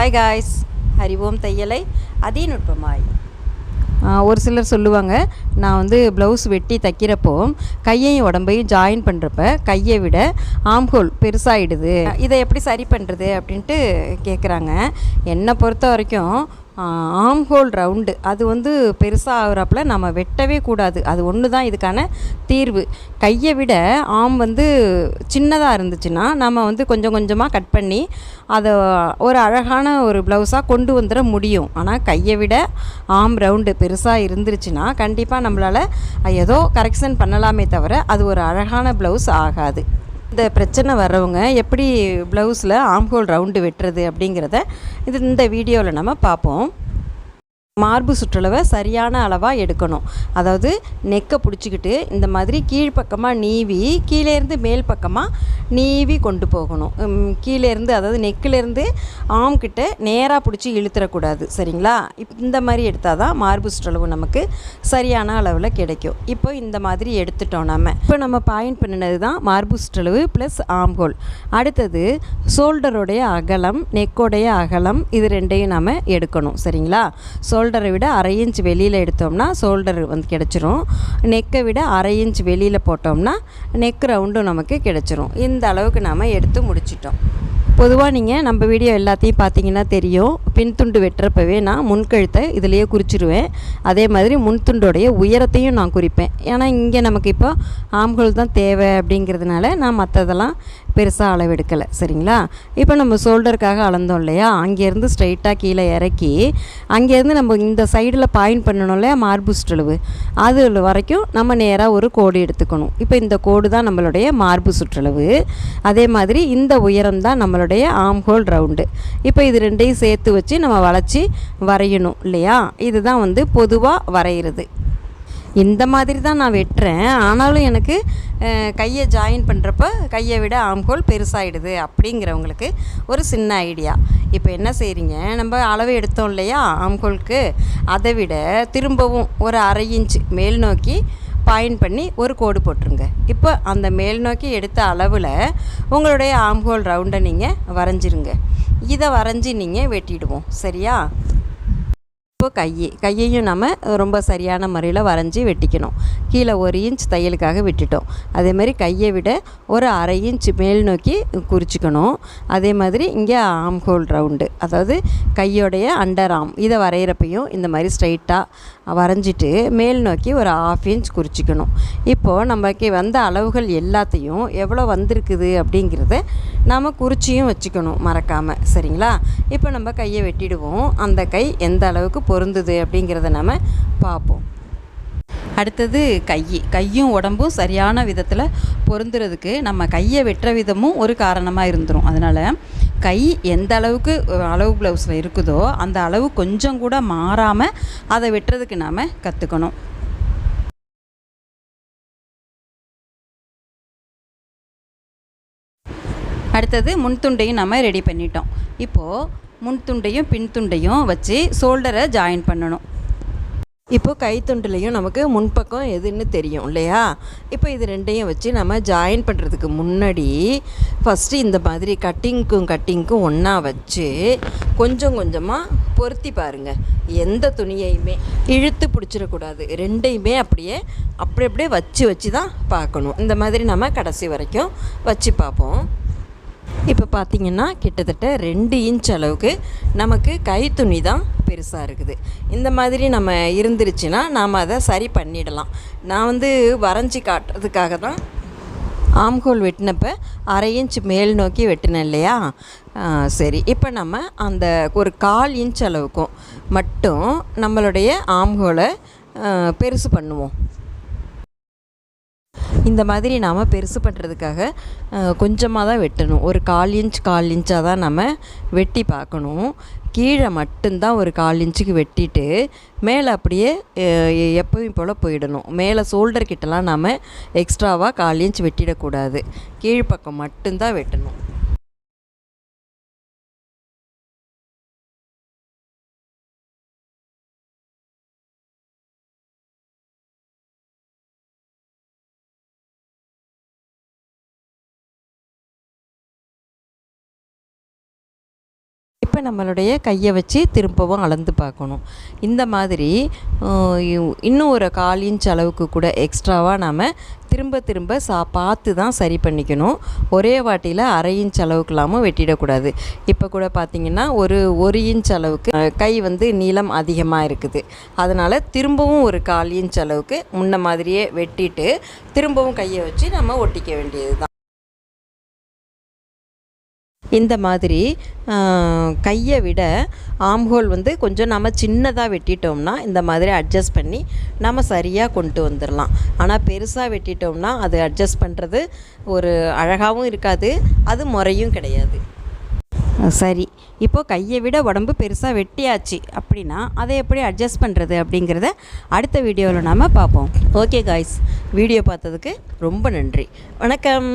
Hi guys Hari Om தையலை அதே நுட்பமாய் ஒரு சிலர் சொல்லுவாங்க நான் வந்து ப்ளவுஸ் வெட்டி தைக்கிறப்போ கையையும் உடம்பையும் ஜாயின் பண்ணுறப்ப கையை விட ஆம்ஹோல் பெருசாகிடுது இதை எப்படி சரி பண்ணுறது அப்படின்ட்டு கேட்குறாங்க என்னை பொறுத்த வரைக்கும் ஆம்ஹோல் ரவுண்டு அது வந்து பெருசாக ஆகுறப்பில் நம்ம வெட்டவே கூடாது. அது ஒன்று தான் இதுக்கான தீர்வு. கையை விட ஆம் வந்து சின்னதாக இருந்துச்சுன்னா நம்ம வந்து கொஞ்சம் கொஞ்சமாக கட் பண்ணி அதை ஒரு அழகான ஒரு ப்ளவுஸாக கொண்டு வந்துட முடியும். ஆனால் கையை விட ஆம் ரவுண்டு பெருசாக இருந்துருச்சுன்னா கண்டிப்பாக நம்மளால் ஏதோ கரெக்ஷன் பண்ணலாமே தவிர அது ஒரு அழகான ப்ளவுஸ் ஆகாது. இந்த பிரச்சனை வர்றவங்க எப்படி ப்ளவுஸில் ஆம்ஹோல் ரவுண்டு வெட்டுறது அப்படிங்கிறத இது இந்த வீடியோவில் நம்ம பார்ப்போம். மார்பு சுற்றளவை சரியான அளவாக எடுக்கணும். அதாவது நெக்கை பிடிச்சிக்கிட்டு இந்த மாதிரி கீழ்ப்பக்கமாக நீவி கீழேருந்து மேல் பக்கமாக நீவி கொண்டு போகணும். கீழேருந்து அதாவது நெக்கிலேருந்து ஆம் கிட்ட நேராக பிடிச்சி இழுத்துறக்கூடாது. சரிங்களா? இப் இந்த மாதிரி எடுத்தால் தான் மார்பு சுற்றளவு நமக்கு சரியான அளவில் கிடைக்கும். இப்போ இந்த மாதிரி எடுத்துட்டோம் நம்ம இப்போ நம்ம பாயிண்ட் பண்ணினது தான் மார்பு சுற்றளவு ப்ளஸ் ஆம்ஹோல் அடுத்தது ஷோல்டருடைய அகலம் நெக்கோடைய அகலம் இது ரெண்டையும் நாம் எடுக்கணும். சரிங்களா? ஷோல்டரை விட அரை இன்ச் வெளியில் எடுத்தோம்னா ஷோல்டர் வந்து கிடச்சிரும். நெக்கை விட அரை இன்ச் வெளியில் போட்டோம்னா நெக் ரவுண்டும் நமக்கு கிடச்சிரும். இந்த அளவுக்கு நாம் எடுத்து முடிச்சிட்டோம். பொதுவாக நீங்கள் நம்ம வீடியோ எல்லாத்தையும் பார்த்தீங்கன்னா தெரியும். பின்துண்டு வெட்டுறப்பவே நான் முன்கழுத்தை இதிலேயே குறிச்சிருவேன். அதே மாதிரி முன்துண்டோடைய உயரத்தையும் நான் குறிப்பேன். ஏன்னா இங்கே நமக்கு இப்போ ஆம்கள் தான் தேவை அப்படிங்கிறதுனால நான் மற்றதெல்லாம் பெருசாக அளவெடுக்கலை சரிங்களா? இப்போ நம்ம ஷோல்டருக்காக அளந்தோம் இல்லையா? அங்கேருந்து ஸ்ட்ரைட்டாக கீழே இறக்கி அங்கேருந்து நம்ம இந்த சைடில் பாயிண்ட் பண்ணணும் இல்லையா? மார்பு சுற்றளவு. அது வரைக்கும் நம்ம நேராக ஒரு கோடு எடுத்துக்கணும். இப்போ இந்த கோடு தான் நம்மளுடைய மார்பு சுற்றளவு. அதே மாதிரி இந்த உயரம் தான் நம்மளுடைய ஆம்ஹோல் ரவுண்டு இப்போ இது ரெண்டையும் சேர்த்து வச்சு நம்ம வளைச்சி வரையணும் இல்லையா? இதுதான் வந்து பொதுவாக வரைகிறது இந்த மாதிரி தான் நான் வெட்டுறேன். ஆனாலும் எனக்கு கையை ஜாயின் பண்ணுறப்ப கையை விட ஆம்கோல் பெருசாகிடுது அப்படிங்கிறவங்களுக்கு ஒரு சின்ன ஐடியா இப்போ என்ன செய்கிறீங்க நம்ம அளவு எடுத்தோம் இல்லையா ஆம்கோலுக்கு அதை விட திரும்பவும் ஒரு அரை இன்ச் மேல் நோக்கி பாயிண்ட் பண்ணி ஒரு கோடு போட்டுருங்க. இப்போ அந்த மேல் நோக்கி எடுத்த அளவில் உங்களுடைய ஆம்ஹோல் ரவுண்டை நீங்கள் வரைஞ்சிருங்க. இதை வரைஞ்சி நீங்கள் வெட்டிடுவோம். சரியா? இப்போ கை கையையும் நம்ம ரொம்ப சரியான முறையில் வரைஞ்சி வெட்டிக்கணும். கீழே ஒரு இன்ச் தையலுக்காக விட்டுட்டோம். அதே மாதிரி கையை விட ஒரு அரை இன்ச் மேல் நோக்கி குறிச்சிக்கணும். அதே மாதிரி இங்கே ஆம் ஹோல் ரவுண்டு அதாவது கையோடைய அண்டர் ஆம் இதை வரைகிறப்பையும் இந்த மாதிரி ஸ்ட்ரைட்டாக வரைஞ்சிட்டு மேல் நோக்கி ஒரு ஆஃப் இன்ச் குறிச்சிக்கணும். இப்போது நமக்கு வந்த அளவுகள் எல்லாத்தையும் எவ்வளோ வந்திருக்குது அப்படிங்கிறத நாம் குறிச்சியும் வச்சுக்கணும் மறக்காமல் சரிங்களா? இப்போ நம்ம கையை வெட்டிடுவோம். அந்த கை எந்த அளவுக்கு பொருந்துது அப்படிங்கிறத நம்ம பார்ப்போம். அடுத்தது கை. கையும் உடம்பும் சரியான விதத்தில் பொருந்துறதுக்கு நம்ம கையை வெட்டுற விதமும் ஒரு காரணமாக இருந்துடும் அதனால் கை எந்த அளவுக்கு அளவு ப்ளவுஸில் இருக்குதோ அந்த அளவு கொஞ்சம் கூட மாறாமல் அதை வெட்டுறதுக்கு நாம் கற்றுக்கணும் அடுத்தது முன்துண்டையும் நம்ம ரெடி பண்ணிட்டோம். இப்போது முன் முன்துண்டையும் பின்துண்டையும் வச்சு ஷோல்டரை ஜாயின் பண்ணணும். இப்போ கைத்துண்டுலையும் நமக்கு முன்பக்கம் எதுன்னு தெரியும் இல்லையா? இப்போ இது ரெண்டையும் வச்சு நம்ம ஜாயின் பண்ணுறதுக்கு முன்னாடி ஃபஸ்ட்டு இந்த மாதிரி கட்டிங்க்கும் கட்டிங்க்கும் ஒன்றா வச்சு கொஞ்சம் கொஞ்சமாக பொருத்தி பாருங்கள் எந்த துணியையுமே இழுத்து பிடிச்சிடக்கூடாது. ரெண்டையுமே அப்படியே அப்படி அப்படியே வச்சு வச்சு தான் பார்க்கணும். இந்த மாதிரி நம்ம கடைசி வரைக்கும் வச்சு பார்ப்போம். இப்போ பார்த்தீங்கன்னா கிட்டத்தட்ட ரெண்டு இன்ச் அளவுக்கு நமக்கு கைத்துணி தான் பெருசாக இருக்குது. இந்த மாதிரி நம்ம இருந்துருச்சுன்னா நாம் அதை சரி பண்ணிடலாம். நான் வந்து வரைஞ்சி காட்டுறதுக்காக தான் ஆம்ஹோல் வெட்டினப்போ அரை இன்ச் மேல் நோக்கி வெட்டினேன் இல்லையா? சரி. இப்போ நம்ம அந்த ஒரு கால் இன்ச் அளவுக்கும் மட்டும் நம்மளுடைய ஆம்ஹோலை பெருசு பண்ணுவோம். இந்த மாதிரி நாம் பெருசு பண்ணுறதுக்காக கொஞ்சமாக தான் வெட்டணும். ஒரு கால் இன்ச் கால் இன்ச்சாக தான் நம்ம வெட்டி பார்க்கணும். கீழே மட்டும்தான் ஒரு கால் இன்ச்சுக்கு வெட்டிட்டு மேலே அப்படியே எப்பவும் போல் போயிடணும். மேலே ஷோல்டர் கிட்டலாம் நாம் எக்ஸ்ட்ராவாக கால் இன்ச் வெட்டிடக்கூடாது. கீழ்ப்பக்கம் மட்டும்தான் வெட்டணும். இப்போ நம்மளுடைய கையை வச்சு திரும்பவும் அளந்து பார்க்கணும். இந்த மாதிரி இன்னும் ஒரு கால் இன்ச் அளவுக்கு கூட எக்ஸ்ட்ராவாக நாம் திரும்ப திரும்ப சா பார்த்து தான் சரி பண்ணிக்கணும். ஒரே வாட்டியில் அரை இன்ச் அளவுக்கு வெட்டிடக்கூடாது. இப்போ கூட பார்த்திங்கன்னா ஒரு ஒரு இன்ச் அளவுக்கு கை வந்து நீளம் அதிகமாக இருக்குது. அதனால் திரும்பவும் ஒரு கால் இன்ச் அளவுக்கு முன்ன மாதிரியே வெட்டிட்டு திரும்பவும் கையை வச்சு நம்ம ஒட்டிக்க வேண்டியது தான் இந்த மாதிரி கையை விட ஆம்ஹோல் வந்து கொஞ்சம் நம்ம சின்னதாக வெட்டிட்டோம்னா இந்த மாதிரி அட்ஜஸ்ட் பண்ணி நம்ம சரியாக கொண்டு வந்துடலாம் ஆனால் பெருசாக வெட்டிட்டோம்னா அது அட்ஜஸ்ட் பண்ணுறது ஒரு அழகாகவும் இருக்காது அது முறையும் கிடையாது. சரி. இப்போ கையை விட உடம்பு பெருசாக வெட்டியாச்சு அப்படின்னா அதை எப்படி அட்ஜஸ்ட் பண்ணுறது அப்படிங்கிறத அடுத்த வீடியோவில் நாம் பார்ப்போம். ஓகே காய்ஸ் வீடியோ பார்த்ததுக்கு ரொம்ப நன்றி. வணக்கம்.